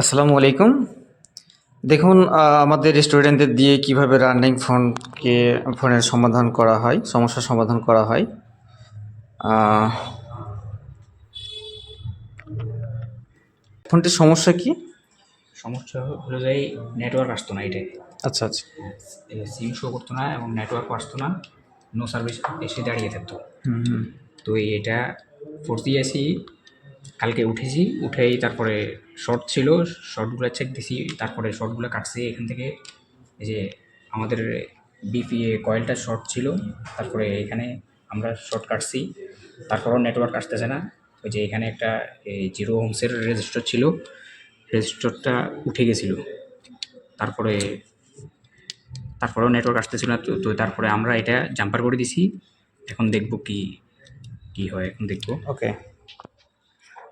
আসসালামু আলাইকুম। দেখুন আমাদের স্টুডেন্টদের দিয়ে কীভাবে রানিং ফোনকে ফোনের সমাধান করা হয় সমস্যার সমাধান করা হয় ফোনটির সমস্যা কি? সমস্যা হলো যে নেটওয়ার্ক আসতো না এটাই আচ্ছা আচ্ছা। সিম শো করতো না এবং নেটওয়ার্ক আসতো না নো সার্ভিস এসে দাঁড়িয়ে থাকতো। তো এটা ফোর্স দিয়েছি কালকে উঠেছি, উঠেই তারপরে শর্ট ছিল শর্টগুলো চেক দিছি, তারপরে শর্টগুলো কাটছি, এখান থেকে এই যে আমাদের বিপিএ কয়েলটা শর্ট ছিল, তারপরে এখানে আমরা শর্ট কাটছি, তারপরেও নেটওয়ার্ক আসতেছে না, ওই যে এখানে একটা এই জিরো হোমসের রেজিস্টার ছিল রেজিস্টারটা উঠে গেছিল, তারপরে, তারপরেও নেটওয়ার্ক আসতেছিল না, তো তো তারপরে আমরা এটা জাম্পার করে দিছি, এখন দেখব কি কি হয়, এখন দেখব। ওকে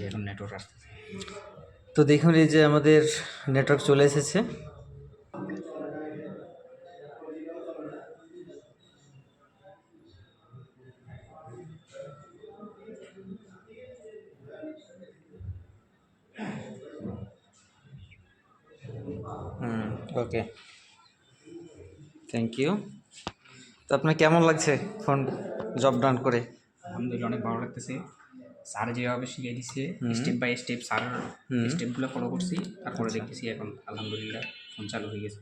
এখন তো দেখুন এই যে আমাদের নেটওয়ার্ক চলে এসেছে। ওকে থ্যাংক ইউ তো আপনার কেমন লাগছে ফোন জব ডান করে? আলহামদুলিল্লাহ অনেক ভালো লাগতেছে। স্যার যেভাবে শিখিয়ে দিচ্ছে। Step by step sir. স্টেপগুলো ফলো করছি তারপরে দেখতেছি এখন আলহামদুলিল্লাহ ফোন চালু হয়ে গেছে।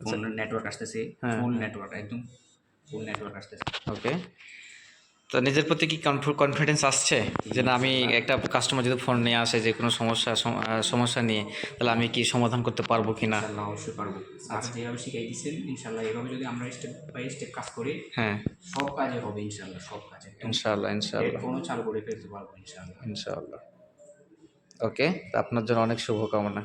ফোন নেটওয়ার্ক আসতেছে হ্যাঁ। ফুল নেটওয়ার্ক একদম ফুল নেটওয়ার্ক আসতেছে। ওকে তো নিজের প্রতি কি কনফিডেন্স আসছে? যে না আমি একটা কাস্টমার যদি ফোন নিয়ে আসে যে কোনো সমস্যা সমস্যা নিয়ে তাহলে আমি কি সমাধান করতে পারব কি না? ইনশাল্লাহ অবশ্যই পারব। স্যার যেভাবে শিখিয়ে দিচ্ছেন ইনশাল্লাহ এভাবে যদি আমরা স্টেপ বাই স্টেপ কাজ করি হ্যাঁ। সব কাজে হবে ইনশাল্লাহ সব কাজে। ইনশাআল্লাহ ফোনও চালু করে ফেলতে পারব ইনশাল্লাহ। ইনশাআল্লাহ ওকে আপনার জন্য অনেক শুভকামনা।